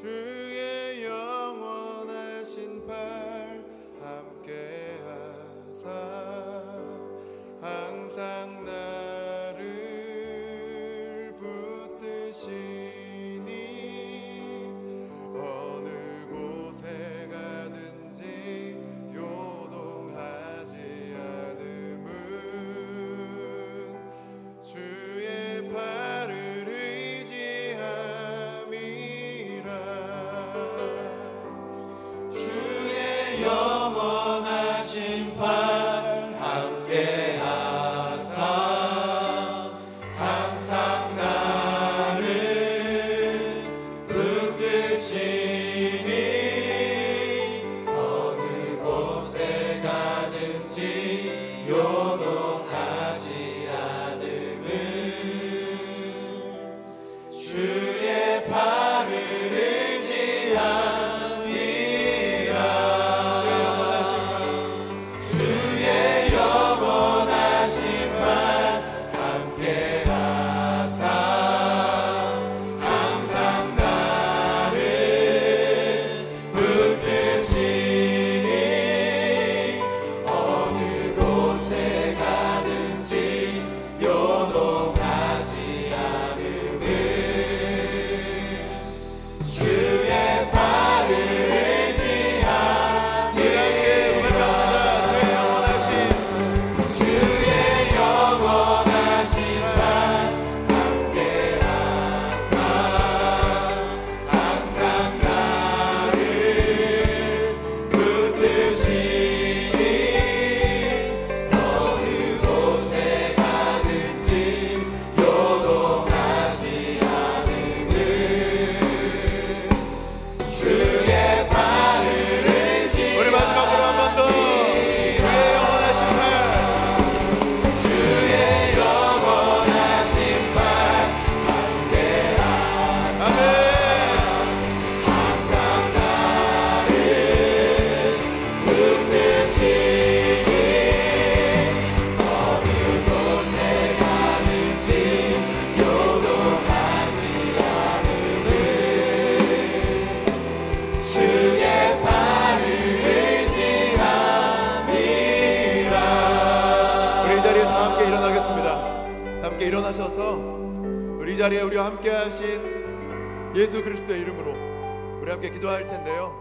true. 하셔서 우리 자리에 우리와 함께 하신 예수 그리스도의 이름으로 우리 함께 기도할 텐데요.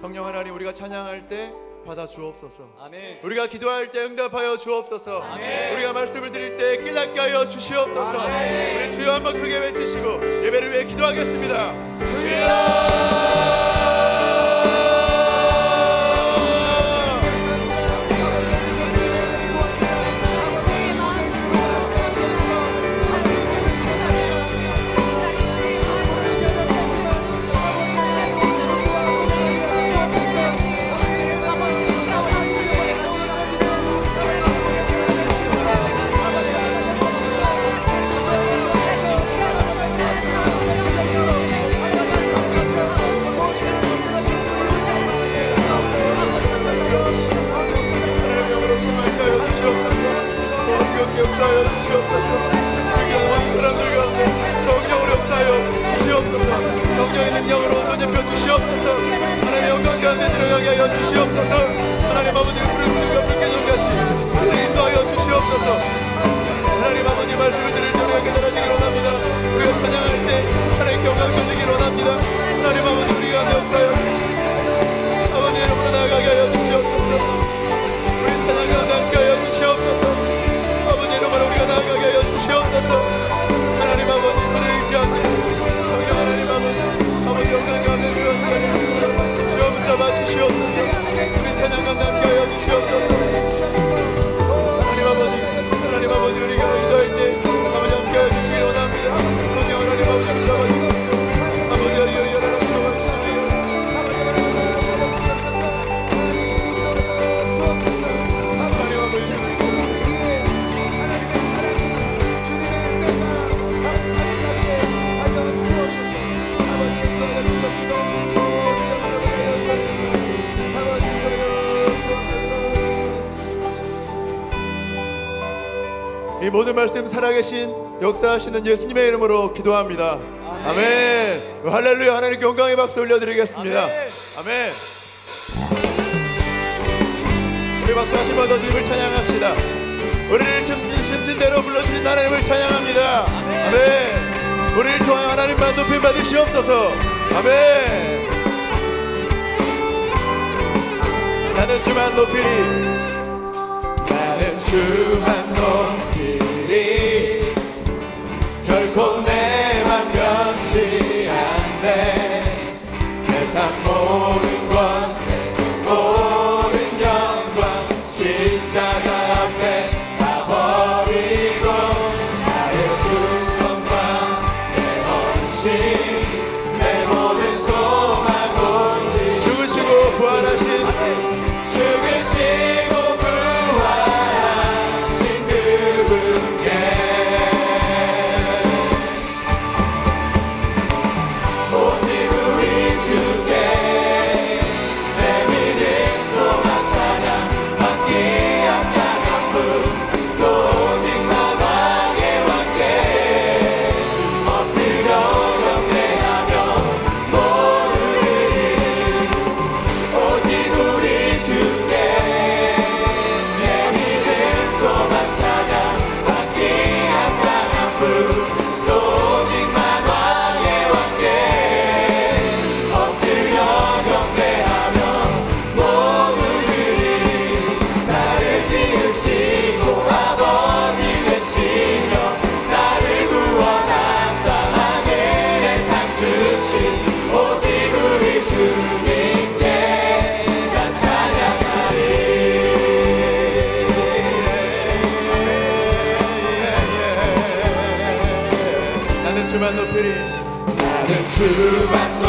성령 하나님 우리가 찬양할 때 받아 주옵소서. 아멘. 우리가 기도할 때 응답하여 주옵소서. 아멘. 우리가 말씀을 드릴 때 깨닫게 하여 주시옵소서. 아멘. 우리 주여 한번 크게 외치시고 예배를 위해 기도하겠습니다. 주여! 살아계신 역사하시는 예수님의 이름으로 기도합니다. 아멘. 아멘. 할렐루야 하나님께 영광의 박수 올려드리겠습니다. 아멘. 아멘. 우리 박수 한시 번더 주님을 찬양합시다. 우리를 심신 대로 불러주신 하나님을 찬양합니다. 아멘. 아멘. 우리를 통하여 하나님만 높임 받으시옵소서. 아멘. 나는 주만 높이 나는 주만 높이 That morning was. 나는 주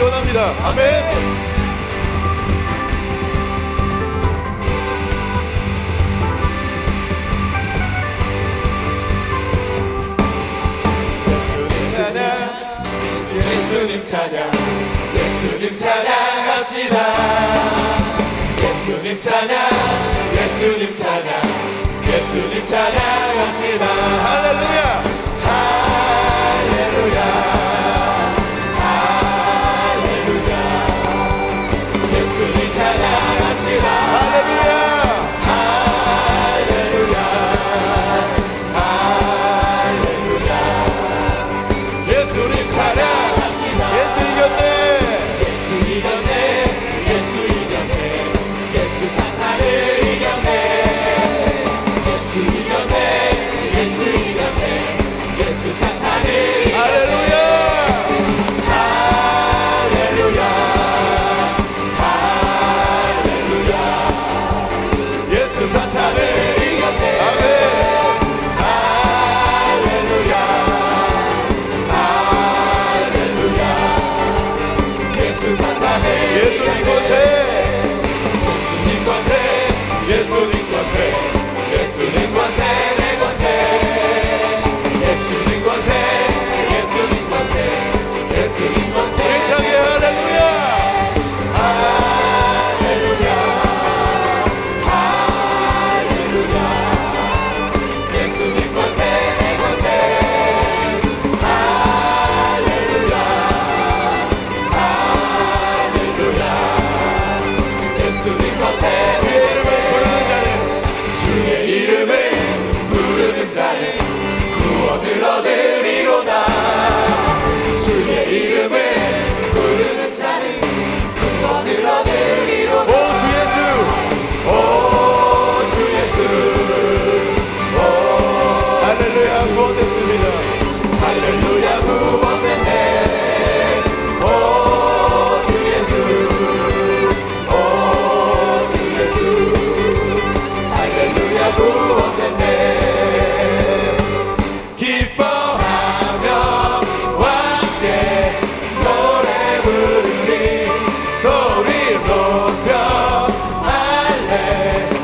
찬양하길 원합니다. 아멘. 예수님 찬양 예수님 찬양합시다 예수님 찬양 예수님 찬양 예수님 찬양합시다. 할렐루야 할렐루야 Hey.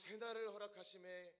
새 날을 허락하심에